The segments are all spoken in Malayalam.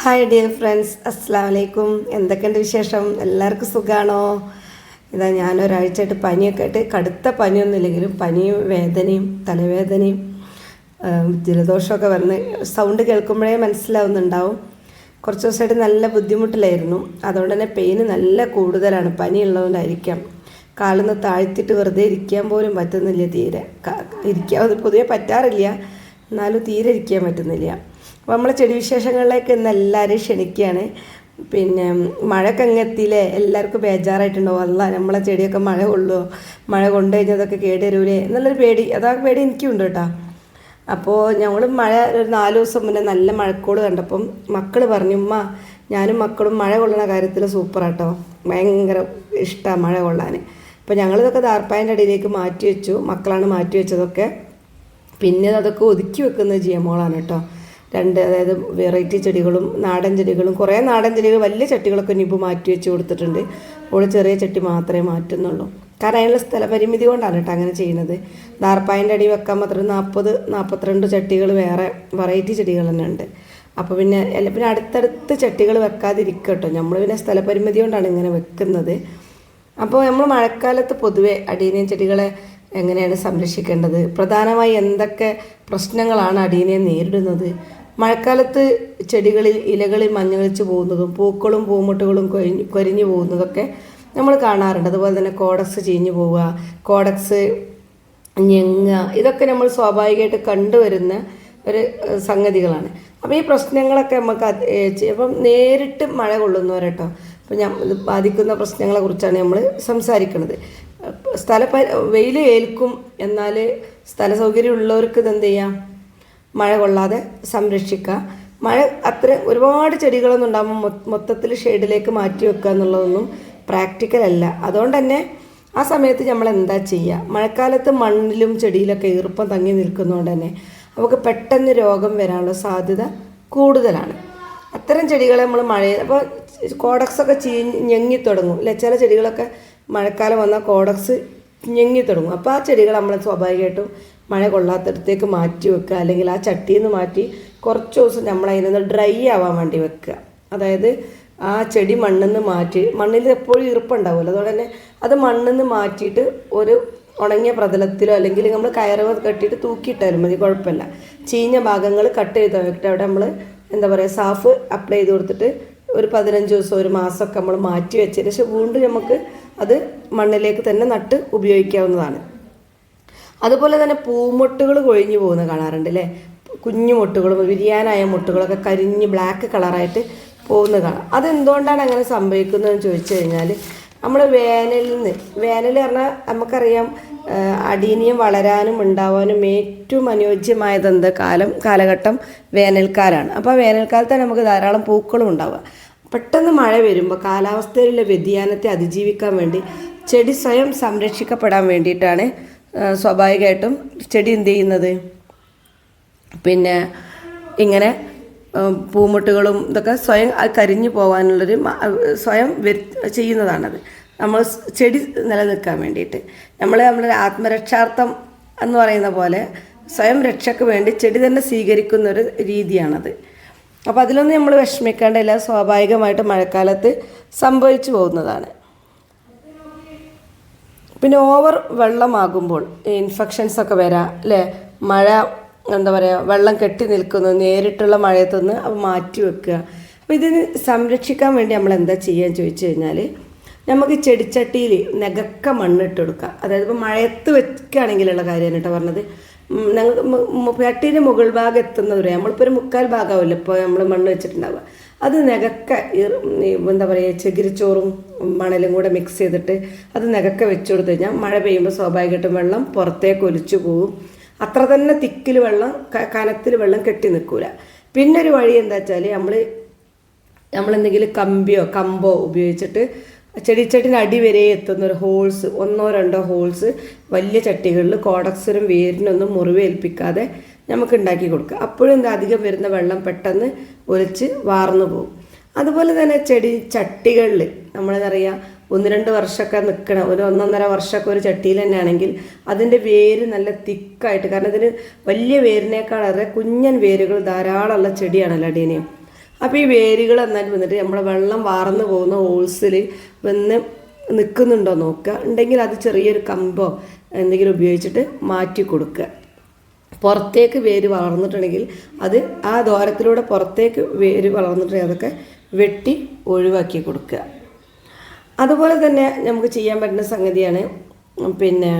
ഹായ് ഡിയർ ഫ്രണ്ട്സ് അസ്സാം വലൈക്കും എന്തൊക്കെയുണ്ട് വിശേഷം? എല്ലാവർക്കും സുഖമാണോ ഇതാ ഞാൻ ഒരാഴ്ചയായിട്ട് പനിയൊക്കെ ആയിട്ട് കടുത്ത പനിയൊന്നുമില്ലെങ്കിലും പനിയും വേദനയും തലവേദനയും ജലദോഷമൊക്കെ വന്ന് സൗണ്ട് കേൾക്കുമ്പോഴേ മനസ്സിലാവുന്നുണ്ടാവും. കുറച്ച് ദിവസമായിട്ട് നല്ല ബുദ്ധിമുട്ടിലായിരുന്നു. അതുകൊണ്ട് തന്നെ പെയിന് നല്ല കൂടുതലാണ്. പനി ഉള്ളതുകൊണ്ടായിരിക്കാം കാലൊന്ന് താഴ്ത്തിയിട്ട് വെറുതെ ഇരിക്കാൻ പോലും പറ്റുന്നില്ല തീരെ. ഇരിക്കാൻ പൊതുവെ പറ്റാറില്ല. എന്നാലും തീരെ ഇരിക്കാൻ പറ്റുന്നില്ല. അപ്പോൾ നമ്മൾ ചെടി വിശേഷങ്ങളിലേക്ക് ഇന്ന് എല്ലാവരെയും ക്ഷണിക്കുകയാണ്. പിന്നെ എത്തിയില്ലേ? എല്ലാവർക്കും ബേജാറായിട്ടുണ്ടാവും. അല്ല നമ്മളെ ചെടിയൊക്കെ മഴ കൊള്ളുമോ മഴ കൊണ്ടു കഴിഞ്ഞതൊക്കെ കേടുവരൂലേ എന്നുള്ളൊരു പേടി. അതാ പേടി എനിക്കും ഉണ്ട് കേട്ടോ. അപ്പോൾ ഞങ്ങൾ മഴ ഒരു നാല് ദിവസം മുന്നേ നല്ല മഴക്കോട് കണ്ടപ്പം മക്കൾ പറഞ്ഞു ഉമ്മ ഞാനും മക്കളും മഴ കൊള്ളണ കാര്യത്തിൽ സൂപ്പറാട്ടോ ഭയങ്കര ഇഷ്ടമാണ് മഴ കൊള്ളാൻ അപ്പോൾ ഞങ്ങളിതൊക്കെ ദാർപ്പായന്റെ അടിയിലേക്ക് മാറ്റി വെച്ചു. മക്കളാണ് മാറ്റി വെച്ചതൊക്കെ. പിന്നെ അതൊക്കെ ഒതുക്കി വെക്കുന്ന ജിയമോളാണ് കേട്ടോ. രണ്ട് അതായത് വെറൈറ്റി ചെടികളും നാടൻ ചെടികളും കുറേ നാടൻ ചെടികൾ വലിയ ചട്ടികളൊക്കെ ഇനിയിപ്പോൾ മാറ്റി വെച്ച് കൊടുത്തിട്ടുണ്ട്. അപ്പോൾ ചെറിയ ചട്ടി മാത്രമേ മാറ്റുന്നുള്ളൂ. കാരണം അതിനുള്ള സ്ഥലപരിമിതി കൊണ്ടാണ് കേട്ടോ അങ്ങനെ ചെയ്യുന്നത്. ദാർപ്പായന്റെ അടി വെക്കാൻ മാത്രം നാൽപ്പത് നാൽപ്പത്തിരണ്ട് ചട്ടികൾ വേറെ വെറൈറ്റി ചെടികൾ തന്നെ ഉണ്ട്. അപ്പോൾ പിന്നെ അല്ല പിന്നെ അടുത്തടുത്ത് ചട്ടികൾ വെക്കാതിരിക്കുക കേട്ടോ. നമ്മൾ പിന്നെ സ്ഥലപരിമിതി കൊണ്ടാണ് ഇങ്ങനെ വെക്കുന്നത്. അപ്പോൾ നമ്മൾ മഴക്കാലത്ത് പൊതുവെ അടീനിയൻ ചെടികളെ എങ്ങനെയാണ് സംരക്ഷിക്കേണ്ടത്? പ്രധാനമായി എന്തൊക്കെ പ്രശ്നങ്ങളാണ് അടീനയെ നേരിടുന്നത്? മഴക്കാലത്ത് ചെടികളിൽ ഇലകളിൽ മഞ്ഞളിച്ച് പോകുന്നതും പൂക്കളും പൂമുട്ടുകളും കൊരിഞ്ഞ് കൊരിഞ്ഞു പോകുന്നതൊക്കെ നമ്മൾ കാണാറുണ്ട്. അതുപോലെ തന്നെ കോഡക്സ് ചീഞ്ഞു പോവുക കോഡക്സ് ഞെങ്ങ ഇതൊക്കെ നമ്മൾ സ്വാഭാവികമായിട്ട് കണ്ടുവരുന്ന ഒരു സംഗതികളാണ്. അപ്പോൾ ഈ പ്രശ്നങ്ങളൊക്കെ നമുക്ക് ഇപ്പം അപ്പം നേരിട്ട് മഴ കൊള്ളുന്നവരട്ടോ അപ്പോൾ ഞാൻ ബാധിക്കുന്ന പ്രശ്നങ്ങളെ കുറിച്ചാണ് നമ്മൾ സംസാരിക്കുന്നത് സ്ഥല വെയിൽ ഏൽക്കും എന്നാൽ സ്ഥല സൗകര്യം ഉള്ളവർക്ക് ഇത് എന്ത് ചെയ്യാം? മഴ കൊള്ളാതെ സംരക്ഷിക്കുക. മഴ അത്ര ഒരുപാട് ചെടികളൊന്നും ഉണ്ടാകുമ്പോൾ മൊത്തത്തിൽ ഷെയ്ഡിലേക്ക് മാറ്റി വെക്കുക എന്നുള്ളതൊന്നും പ്രാക്ടിക്കൽ അല്ല. അതുകൊണ്ട് തന്നെ ആ സമയത്ത് നമ്മൾ എന്താ ചെയ്യുക മഴക്കാലത്ത് മണ്ണിലും ചെടിയിലൊക്കെ ഈർപ്പം തങ്ങി നിൽക്കുന്നതുകൊണ്ട് തന്നെ നമുക്ക് പെട്ടെന്ന് രോഗം വരാനുള്ള സാധ്യത കൂടുതലാണ്. അത്തരം ചെടികളെ നമ്മൾ മഴ അപ്പോൾ കോഡക്സ് ഒക്കെ ചീഞ്ഞ് ഞെങ്ങി തുടങ്ങും. അല്ലെ ചില ചെടികളൊക്കെ മഴക്കാലം വന്നാൽ കോഡക്സ് ഞെങ്ങി തുടങ്ങും. അപ്പോൾ ആ ചെടികൾ നമ്മൾ സ്വാഭാവികമായിട്ടും മഴ കൊള്ളാത്തടത്തേക്ക് മാറ്റി വെക്കുക. അല്ലെങ്കിൽ ആ ചട്ടിയിൽ നിന്ന് മാറ്റി കുറച്ച് ദിവസം നമ്മൾ അതിൽ നിന്ന് ഡ്രൈ ആവാൻ വേണ്ടി വെക്കുക. അതായത് ആ ചെടി മണ്ണിൽ നിന്ന് മാറ്റി മണ്ണിൽ എപ്പോഴും ഈർപ്പുണ്ടാവുമല്ലോ. അതുകൊണ്ട് തന്നെ അത് മണ്ണിൽ നിന്ന് മാറ്റിയിട്ട് ഒരു ഉണങ്ങിയ പ്രതലത്തിലോ അല്ലെങ്കിൽ നമ്മൾ കയറ് കെട്ടിയിട്ട് തൂക്കിയിട്ടാലും മതി കുഴപ്പമില്ല. ചീഞ്ഞ ഭാഗങ്ങൾ കട്ട് ചെയ്ത് വെക്കിട്ട്. അവിടെ നമ്മൾ എന്താ പറയുക സാഫ് അപ്ലൈ ചെയ്ത് കൊടുത്തിട്ട് ഒരു പതിനഞ്ച് ദിവസം ഒരു മാസമൊക്കെ നമ്മൾ മാറ്റി വെച്ചതിന് ശേഷം വീണ്ടും നമുക്ക് അത് മണ്ണിലേക്ക് തന്നെ നട്ട് ഉപയോഗിക്കാവുന്നതാണ്. അതുപോലെ തന്നെ പൂമൊട്ടുകൾ കൊഴിഞ്ഞു പോകുന്നത് കാണാറുണ്ട് അല്ലേ കുഞ്ഞു മുട്ടുകൾ വിരിയാനായ മുട്ടുകളൊക്കെ കരിഞ്ഞ് ബ്ലാക്ക് കളറായിട്ട് പോകുന്നത് കാണാം അതെന്തുകൊണ്ടാണ് അങ്ങനെ സംഭവിക്കുന്നതെന്ന് ചോദിച്ചു കഴിഞ്ഞാൽ നമ്മൾ വേനലിൽ നിന്ന് വേനൽ പറഞ്ഞാൽ നമുക്കറിയാം അടീനിയം വളരാനും ഉണ്ടാവാനും ഏറ്റവും അനുയോജ്യമായത് എന്ത്? കാലം കാലഘട്ടം വേനൽക്കാലമാണ് അപ്പോൾ ആ വേനൽക്കാലത്താണ് നമുക്ക് ധാരാളം പൂക്കളും ഉണ്ടാവുക. പെട്ടെന്ന് മഴ വരുമ്പോൾ കാലാവസ്ഥയിലുള്ള വ്യതിയാനത്തെ അതിജീവിക്കാൻ വേണ്ടി ചെടി സ്വയം സംരക്ഷിക്കപ്പെടാൻ വേണ്ടിയിട്ടാണ് സ്വാഭാവികമായിട്ടും ചെടി എന്ത് ചെയ്യുന്നത്? പിന്നെ ഇങ്ങനെ പൂമുട്ടുകളും ഇതൊക്കെ സ്വയം കരിഞ്ഞു പോകാനുള്ളൊരു സ്വയം വരു- ചെയ്യുന്നതാണത്. നമ്മൾ ചെടി നിലനിൽക്കാൻ വേണ്ടിയിട്ട്. നമ്മൾ നമ്മുടെ ആത്മരക്ഷാർത്ഥം എന്ന് പറയുന്ന പോലെ സ്വയം രക്ഷയ്ക്ക് വേണ്ടി ചെടി തന്നെ സ്വീകരിക്കുന്ന ഒരു രീതിയാണത്. അപ്പോൾ അതിലൊന്നും നമ്മൾ വിഷമിക്കേണ്ടതില്ല സ്വാഭാവികമായിട്ട് മഴക്കാലത്ത് സംഭവിച്ചു പോകുന്നതാണ്. പിന്നെ ഓവർ വെള്ളമാകുമ്പോൾ ഇൻഫെക്ഷൻസ് ഒക്കെ വരാം അല്ലേ മഴ എന്താ പറയുക വെള്ളം കെട്ടി നിൽക്കുന്നു നേരിട്ടുള്ള മഴയത്തുനിന്ന് അത് മാറ്റി വെക്കുക. അപ്പോൾ ഇതിന് സംരക്ഷിക്കാൻ വേണ്ടി നമ്മൾ എന്താ ചെയ്യാൻ ചോദിച്ചു കഴിഞ്ഞാൽ നമുക്ക് ചെടിച്ചട്ടിയിൽ നെകക്ക മണ്ണിട്ട് കൊടുക്കുക. അതായത് ഇപ്പോൾ മഴയത്ത് വെക്കുകയാണെങ്കിലുള്ള കാര്യമാണ് കേട്ടോ പറഞ്ഞത്. ഞങ്ങൾ ചട്ടീന്റെ മുകൾ ഭാഗം എത്തുന്നവരെ നമ്മളിപ്പോൾ ഒരു മുക്കാൽ ഭാഗമാവില്ല ഇപ്പോൾ നമ്മൾ മണ്ണ് വെച്ചിട്ടുണ്ടാവുക. അത് നികക്ക എന്താ പറയുക ചകിരിച്ചോറും മണലും കൂടെ മിക്സ് ചെയ്തിട്ട് അത് നികക്ക വെച്ച് കൊടുത്തു കഴിഞ്ഞാൽ മഴ പെയ്യുമ്പോൾ സ്വാഭാവികമായിട്ടും വെള്ളം പുറത്തേക്ക് ഒലിച്ചു പോകും. അത്ര തന്നെ തിക്കിൽ വെള്ളം കനത്തിൽ വെള്ളം കെട്ടി നിൽക്കൂല. പിന്നെ ഒരു വഴി എന്താ വെച്ചാൽ നമ്മൾ നമ്മളെന്തെങ്കിലും കമ്പിയോ കമ്പോ ഉപയോഗിച്ചിട്ട് ചെടിച്ചട്ടിന്റെ അടി വരെ എത്തുന്ന ഒരു ഹോൾസ് ഒന്നോ രണ്ടോ ഹോൾസ് വലിയ ചട്ടികളിൽ കോടക്സിനും വേരിനൊന്നും മുറിവേൽപ്പിക്കാതെ നമുക്ക് ഉണ്ടാക്കി കൊടുക്കുക. അപ്പോഴും എന്താ അധികം വരുന്ന വെള്ളം പെട്ടെന്ന് ഒലിച്ച് വാർന്നു പോകും. അതുപോലെ തന്നെ ചെടി ചട്ടികളിൽ നമ്മളെന്നറിയാം ഒന്ന് രണ്ട് വർഷമൊക്കെ നിൽക്കണം. ഒരു ഒന്നൊന്നര വർഷമൊക്കെ ഒരു ചട്ടിയിൽ തന്നെ ആണെങ്കിൽ അതിന്റെ വേര് നല്ല തിക്കായിട്ട് കാരണം ഇതിന് വലിയ വേരിനേക്കാൾ വേരിനേക്കാളേറെ കുഞ്ഞൻ വേരുകൾ ധാരാളമുള്ള ചെടിയാണല്ലോ അടീനയും. അപ്പോൾ ഈ വേരുകൾ എന്നാലും വന്നിട്ട് നമ്മളെ വെള്ളം വാർന്നു പോകുന്ന ഹോൾസിൽ വന്ന് നിൽക്കുന്നുണ്ടോ നോക്കുക. ഉണ്ടെങ്കിൽ അത് ചെറിയൊരു കമ്പോ എന്തെങ്കിലും ഉപയോഗിച്ചിട്ട് മാറ്റി കൊടുക്കുക. പുറത്തേക്ക് വേര് വളർന്നിട്ടുണ്ടെങ്കിൽ അത് ആ ദ്വാരത്തിലൂടെ പുറത്തേക്ക് വേര് വളർന്നിട്ടുണ്ടെങ്കിൽ അതൊക്കെ വെട്ടി ഒഴിവാക്കി കൊടുക്കുക. അതുപോലെ തന്നെ നമുക്ക് ചെയ്യാൻ പറ്റുന്ന സംഗതിയാണ് പിന്നെ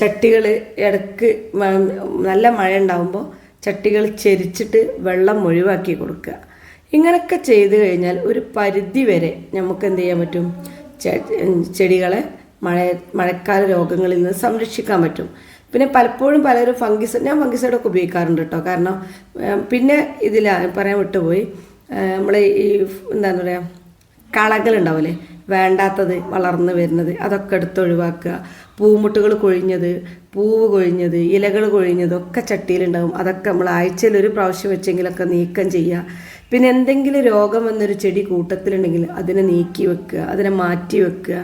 ചട്ടികൾ ഇടയ്ക്ക് നല്ല മഴ ഉണ്ടാകുമ്പോൾ ചട്ടികൾ ചെരിച്ചിട്ട് വെള്ളം ഒഴിവാക്കി കൊടുക്കുക. ഇങ്ങനെയൊക്കെ ചെയ്തു കഴിഞ്ഞാൽ ഒരു പരിധി വരെ നമുക്ക് എന്ത് ചെയ്യാൻ പറ്റും? ചെടികളെ മഴ മഴക്കാല രോഗങ്ങളിൽ നിന്ന് സംരക്ഷിക്കാൻ പറ്റും. പിന്നെ പലപ്പോഴും പലരും ഫംഗിസൈഡ് ഞാൻ ഫംഗിസൈഡൊക്കെ ഉപയോഗിക്കാറുണ്ട് കേട്ടോ. കാരണം പിന്നെ ഇതിൽ പറയാൻ വിട്ടുപോയി. നമ്മൾ ഈ എന്താണ് പറയുക കളകൾ ഉണ്ടാവില്ലേ വേണ്ടാത്തത് വളർന്നു വരുന്നത്. അതൊക്കെ എടുത്ത് ഒഴിവാക്കുക. പൂമുട്ടുകൾ കൊഴിഞ്ഞത് പൂവ് കൊഴിഞ്ഞത് ഇലകൾ കൊഴിഞ്ഞത് ഒക്കെ ചട്ടിയിലുണ്ടാവും. അതൊക്കെ നമ്മൾ ആഴ്ചയിൽ ഒരു പ്രാവശ്യം വെച്ചെങ്കിലൊക്കെ നീക്കം ചെയ്യുക. പിന്നെ എന്തെങ്കിലും രോഗം വന്നൊരു ചെടി കൂട്ടത്തിലുണ്ടെങ്കിൽ അതിനെ നീക്കി വെക്കുക അതിനെ മാറ്റി വെക്കുക.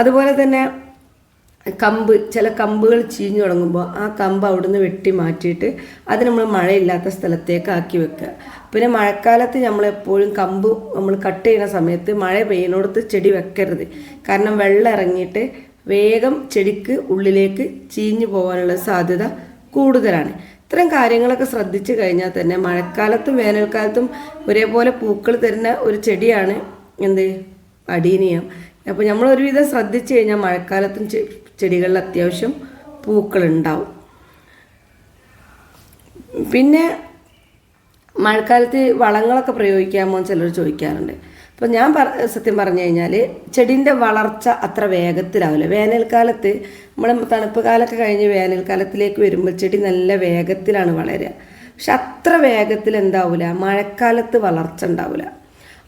അതുപോലെ തന്നെ കമ്പ് ചില കമ്പുകൾ ചീഞ്ഞു തുടങ്ങുമ്പോൾ ആ കമ്പ് അവിടുന്ന് വെട്ടി മാറ്റിയിട്ട് അത് നമ്മൾ മഴയില്ലാത്ത സ്ഥലത്തേക്ക് ആക്കി വെക്കുക. പിന്നെ മഴക്കാലത്ത് നമ്മൾ എപ്പോഴും കമ്പ് നമ്മൾ കട്ട് ചെയ്യുന്ന സമയത്ത് മഴ പെയ്യുന്നിടത്ത് ചെടി വെക്കരുത്. കാരണം വെള്ളം ഇറങ്ങിയിട്ട് വേഗം ചെടിക്ക് ഉള്ളിലേക്ക് ചീഞ്ഞു പോകാനുള്ള സാധ്യത കൂടുതലാണ്. ഇത്തരം കാര്യങ്ങളൊക്കെ ശ്രദ്ധിച്ചു കഴിഞ്ഞാൽ തന്നെ മഴക്കാലത്തും വേനൽക്കാലത്തും ഒരേപോലെ പൂക്കൾ തരുന്ന ഒരു ചെടിയാണ് എന്ത്? അടീനിയം. അപ്പോൾ നമ്മൾ ഒരുവിധം ശ്രദ്ധിച്ചു കഴിഞ്ഞാൽ മഴക്കാലത്തും ചെടികളിൽ അത്യാവശ്യം പൂക്കളുണ്ടാവും. പിന്നെ മഴക്കാലത്ത് വളങ്ങളൊക്കെ പ്രയോഗിക്കാമോ എന്ന് ചിലർ ചോദിക്കാറുണ്ട്. അപ്പോൾ ഞാൻ പറ സത്യം പറഞ്ഞു കഴിഞ്ഞാൽ ചെടീന്റെ വളർച്ച അത്ര വേഗത്തിലാവില്ല. വേനൽക്കാലത്ത് നമ്മൾ തണുപ്പ് കാലമൊക്കെ കഴിഞ്ഞ് വേനൽക്കാലത്തിലേക്ക് വരുമ്പോൾ ചെടി നല്ല വേഗത്തിലാണ് വളരുക പക്ഷെ അത്ര വേഗത്തിൽ എന്താവില്ല മഴക്കാലത്ത് വളർച്ച ഉണ്ടാവില്ല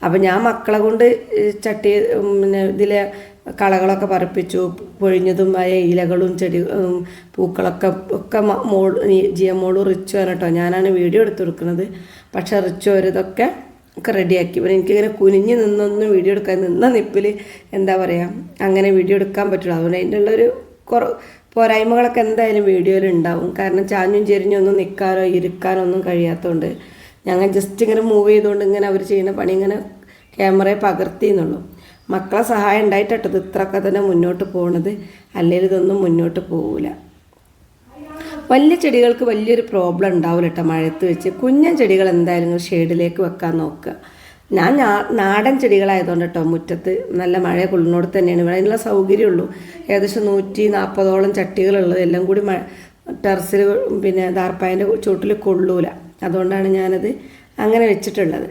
അപ്പം ഞാൻ മക്കളെ കൊണ്ട് ചട്ടി പിന്നെ ഇതിലെ കളകളൊക്കെ പറപ്പിച്ചു. പൊഴിഞ്ഞതുമായ ഇലകളും ചെടി പൂക്കളൊക്കെ ഒക്കെ മോൾ ജിയ മോൾ റിച്ചു കേട്ടോ ഞാനാണ് വീഡിയോ എടുത്തു കൊടുക്കുന്നത് പക്ഷെ റിച്ചു ഒരു ഒക്കെ റെഡിയാക്കി. പിന്നെ എനിക്കിങ്ങനെ കുനിഞ്ഞ് നിന്നൊന്ന് വീഡിയോ എടുക്കാൻ നിന്ന നിപ്പിൽ എന്താ പറയുക അങ്ങനെ വീഡിയോ എടുക്കാൻ പറ്റുള്ളൂ അതുകൊണ്ട് അതിന്റെ ഉള്ളൊരു കുറ പോരായ്മകളൊക്കെ എന്തായാലും വീഡിയോയിൽ ഉണ്ടാവും കാരണം ചാഞ്ഞും ചെരിഞ്ഞൊന്നും നിൽക്കാനോ ഇരിക്കാനോ ഒന്നും കഴിയാത്തതുകൊണ്ട് ഞങ്ങൾ ജസ്റ്റ് ഇങ്ങനെ മൂവ് ചെയ്തുകൊണ്ട് ഇങ്ങനെ അവർ ചെയ്യുന്ന പണി ഇങ്ങനെ ക്യാമറയെ പകർത്തി എന്നുള്ളൂ. മക്കളെ സഹായം ഉണ്ടായിട്ടോ ഇത് ഇത്രയൊക്കെ തന്നെ മുന്നോട്ട് പോകണത് അല്ലെങ്കിൽ ഇതൊന്നും മുന്നോട്ട് പോകില്ല വലിയ ചെടികൾക്ക് വലിയൊരു പ്രോബ്ലം ഉണ്ടാവില്ല കേട്ടോ മഴയത്ത് വെച്ച്. കുഞ്ഞൻ ചെടികൾ എന്തായാലും ഷെയ്ഡിലേക്ക് വെക്കാൻ നോക്കുക. ഞാൻ നാടൻ ചെടികളായതുകൊണ്ട് കേട്ടോ മുറ്റത്ത് നല്ല മഴ കൊള്ളുന്നോട് തന്നെയാണ്. ഇവിടെ അതിനുള്ള സൗകര്യമുള്ളൂ. ഏകദേശം നൂറ്റി നാൽപ്പതോളം ചട്ടികളുള്ളത്. എല്ലാം കൂടി മഴ ടെറസിൽ പിന്നെ ദാർപ്പായന്റെ ചുവട്ടിൽ കൊള്ളൂല. അതുകൊണ്ടാണ് ഞാനത് അങ്ങനെ വെച്ചിട്ടുള്ളത്.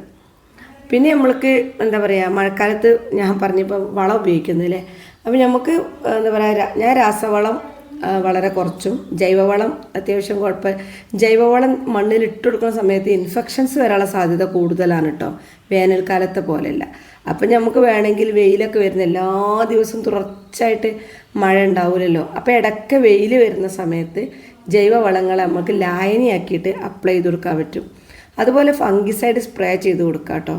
പിന്നെ നമ്മൾക്ക് എന്താ പറയുക മഴക്കാലത്ത് ഞാൻ പറഞ്ഞപ്പോൾ വളം ഉപയോഗിക്കുന്നില്ലേ അപ്പോൾ നമുക്ക് എന്താ പറയുക ഞാൻ രാസവളം വളരെ കുറച്ചും ജൈവവളം അത്യാവശ്യം കുഴപ്പം ജൈവവളം മണ്ണിൽ ഇട്ട് കൊടുക്കുന്ന സമയത്ത് ഇൻഫെക്ഷൻസ് വരാനുള്ള സാധ്യത കൂടുതലാണ് കേട്ടോ വേനൽക്കാലത്തെ പോലെയല്ല. അപ്പം നമുക്ക് വേണമെങ്കിൽ വെയിലൊക്കെ വരുന്ന എല്ലാ ദിവസവും തുടർച്ചയായിട്ട് മഴ ഉണ്ടാവില്ലല്ലോ അപ്പോൾ ഇടയ്ക്ക് വെയിൽ വരുന്ന സമയത്ത് ജൈവവളങ്ങൾ നമുക്ക് ലായനിയാക്കിയിട്ട് അപ്ലൈ ചെയ്ത് കൊടുക്കാൻ പറ്റും. അതുപോലെ ഫംഗിസൈഡ് സ്പ്രേ ചെയ്ത് കൊടുക്കുക കേട്ടോ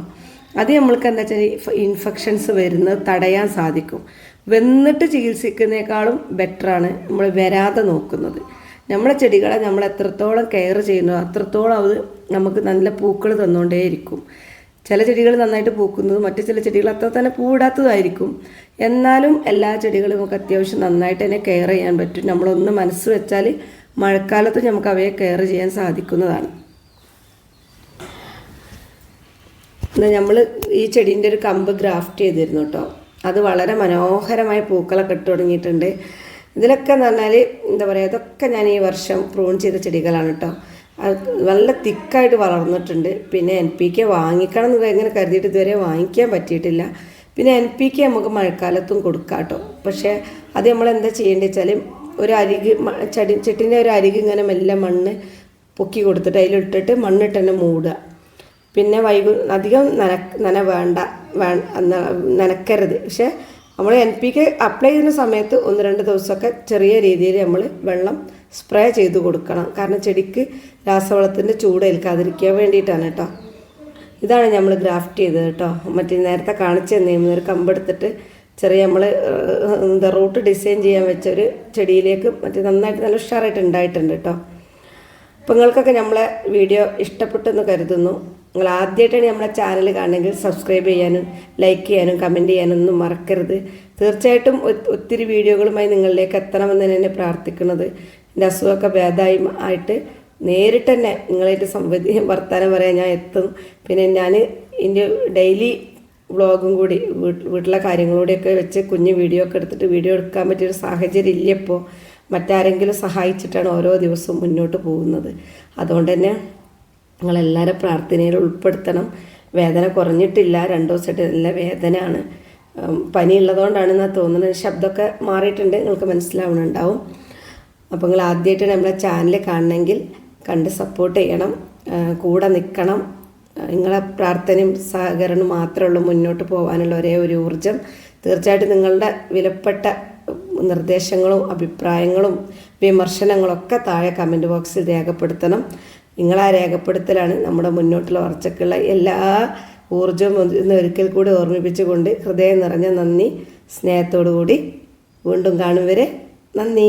അത് നമ്മൾക്ക് എന്താ വെച്ചാൽ ഇൻഫെക്ഷൻസ് വരുന്നത് തടയാൻ സാധിക്കും. വെന്നിട്ട് ചികിത്സിക്കുന്നേക്കാളും ബെറ്ററാണ് നമ്മൾ വരാതെ നോക്കുന്നത്. നമ്മളെ ചെടികളെ നമ്മൾ എത്രത്തോളം കെയർ ചെയ്യുന്നു അത്രത്തോളം അത് നമുക്ക് നല്ല പൂക്കൾ തന്നുകൊണ്ടേയിരിക്കും ചില ചെടികൾ നന്നായിട്ട് പൂക്കുന്നതും മറ്റു ചില ചെടികൾ അത്ര തന്നെ പൂവിടാത്തതായിരിക്കും എന്നാലും എല്ലാ ചെടികളും നമുക്ക് അത്യാവശ്യം നന്നായിട്ട് തന്നെ കെയർ ചെയ്യാൻ പറ്റും. നമ്മളൊന്ന് മനസ്സ് വെച്ചാൽ മഴക്കാലത്ത് നമുക്ക് അവയെ കെയർ ചെയ്യാൻ സാധിക്കുന്നതാണ്. നമ്മൾ ഈ ചെടീന്റെ ഒരു കമ്പ് ഗ്രാഫ്റ്റ് ചെയ്തിരുന്നു കേട്ടോ. അത് വളരെ മനോഹരമായ പൂക്കളൊക്കെ ഇട്ട് തുടങ്ങിയിട്ടുണ്ട്. ഇതിലൊക്കെ എന്ന് പറഞ്ഞാൽ എന്താ പറയുക ഇതൊക്കെ ഞാൻ ഈ വർഷം പ്രൂൺ ചെയ്ത ചെടികളാണ് കേട്ടോ. അത് നല്ല തിക്കായിട്ട് വളർന്നിട്ടുണ്ട്. പിന്നെ എൻ പി കെ വാങ്ങിക്കണം എന്ന് എങ്ങനെ കരുതിയിട്ട് ഇതുവരെ വാങ്ങിക്കാൻ പറ്റിയിട്ടില്ല. പിന്നെ എൻ പി കെ നമുക്ക് മഴക്കാലത്തും കൊടുക്കാം കേട്ടോ. പക്ഷേ അത് നമ്മൾ എന്താ ചെയ്യേണ്ടത് വെച്ചാൽ ഒരു അരിക് ചടി ചെട്ടിന്റെ ഒരു അരിക് ഇങ്ങനെ മെല്ലെ മണ്ണ് പൊക്കി കൊടുത്തിട്ട് അതിലിട്ടിട്ട് മണ്ണിട്ട് തന്നെ മൂടുക. പിന്നെ വൈകു അധികം നന നന വേണ്ട വേ നനക്കരുത്. പക്ഷേ നമ്മൾ എൻ പി കെ അപ്ലൈ ചെയ്യുന്ന സമയത്ത് ഒന്ന് രണ്ട് ദിവസമൊക്കെ ചെറിയ രീതിയിൽ നമ്മൾ വെള്ളം സ്പ്രേ ചെയ്ത് കൊടുക്കണം. കാരണം ചെടിക്ക് രാസവളത്തിന്റെ ചൂട് ഏൽക്കാതിരിക്കാൻ വേണ്ടിയിട്ടാണ് കേട്ടോ. ഇതാണ് നമ്മൾ ഗ്രാഫ്റ്റ് ചെയ്തത് കേട്ടോ. മറ്റേ നേരത്തെ കാണിച്ചു തന്നെ ഒരു കമ്പെടുത്തിട്ട് ചെറിയ നമ്മൾ എന്താ റൂട്ട് ഡിസൈൻ ചെയ്യാൻ വെച്ച ഒരു ചെടിയിലേക്ക് മറ്റേ നന്നായിട്ട് നല്ല ഉഷാറായിട്ട് ഉണ്ടായിട്ടുണ്ട് കേട്ടോ അപ്പോൾ നിങ്ങൾക്കൊക്കെ നമ്മളെ വീഡിയോ ഇഷ്ടപ്പെട്ടെന്ന് കരുതുന്നു. നിങ്ങൾ ആദ്യമായിട്ടാണ് നമ്മളെ ചാനൽ കാണണമെങ്കിൽ സബ്സ്ക്രൈബ് ചെയ്യാനും ലൈക്ക് ചെയ്യാനും കമന്റ് ചെയ്യാനും ഒന്നും മറക്കരുത്. തീർച്ചയായിട്ടും ഒത്തിരി വീഡിയോകളുമായി നിങ്ങളിലേക്ക് എത്തണമെന്ന് തന്നെ പ്രാർത്ഥിക്കുന്നത്. എന്റെ അസുഖമൊക്കെ ഭേദമായി ആയിട്ട് നേരിട്ട് തന്നെ നിങ്ങളായിട്ട് സംവദി വർത്താനം പറയാൻ ഞാൻ എത്തും. പിന്നെ ഞാൻ എന്റെ ഡെയിലി വ്ളോഗും കൂടി വീട്ട് വീട്ടിലെ കാര്യങ്ങളൂടെയൊക്കെ വെച്ച് കുഞ്ഞ് വീഡിയോ ഒക്കെ എടുത്തിട്ട് വീഡിയോ എടുക്കാൻ പറ്റിയൊരു സാഹചര്യം ഇല്ലപ്പോൾ മറ്റാരെങ്കിലും സഹായിച്ചിട്ടാണ് ഓരോ ദിവസവും മുന്നോട്ട് പോകുന്നത്. അതുകൊണ്ട് തന്നെ നിങ്ങളെല്ലാവരും പ്രാർത്ഥനയിൽ ഉൾപ്പെടുത്തണം. വേദന കുറഞ്ഞിട്ടില്ല രണ്ടു ദിവസമായിട്ട് നല്ല വേദനയാണ്. പനി ഉള്ളതുകൊണ്ടാണെന്നാണ് തോന്നുന്നത്. ശബ്ദമൊക്കെ മാറിയിട്ടുണ്ട് നിങ്ങൾക്ക് മനസ്സിലാവുന്നുണ്ടാവും. അപ്പോൾ നിങ്ങൾ ആദ്യമായിട്ട് നമ്മളെ ചാനൽ കാണണമെങ്കിൽ കണ്ട് സപ്പോർട്ട് ചെയ്യണം. കൂടെ നിൽക്കണം. നിങ്ങളെ പ്രാർത്ഥനയും സഹകരണവും മാത്രമേ ഉള്ളൂ. മുന്നോട്ട് പോകാനുള്ള ഒരേ ഒരു ഊർജം തീർച്ചയായിട്ടും നിങ്ങളുടെ വിലപ്പെട്ട നിർദ്ദേശങ്ങളും അഭിപ്രായങ്ങളും വിമർശനങ്ങളൊക്കെ താഴെ കമന്റ് ബോക്സിൽ രേഖപ്പെടുത്തണം. നിങ്ങളാ രേഖപ്പെടുത്തലാണ് നമ്മുടെ മുന്നോട്ടുള്ള വളർച്ചയ്ക്കുള്ള എല്ലാ ഊർജവും ഇന്ന് ഒരിക്കൽ കൂടി ഓർമ്മിപ്പിച്ചുകൊണ്ട് ഹൃദയം നിറഞ്ഞ നന്ദി. സ്നേഹത്തോടു കൂടി വീണ്ടും കാണും വരെ. നന്ദി.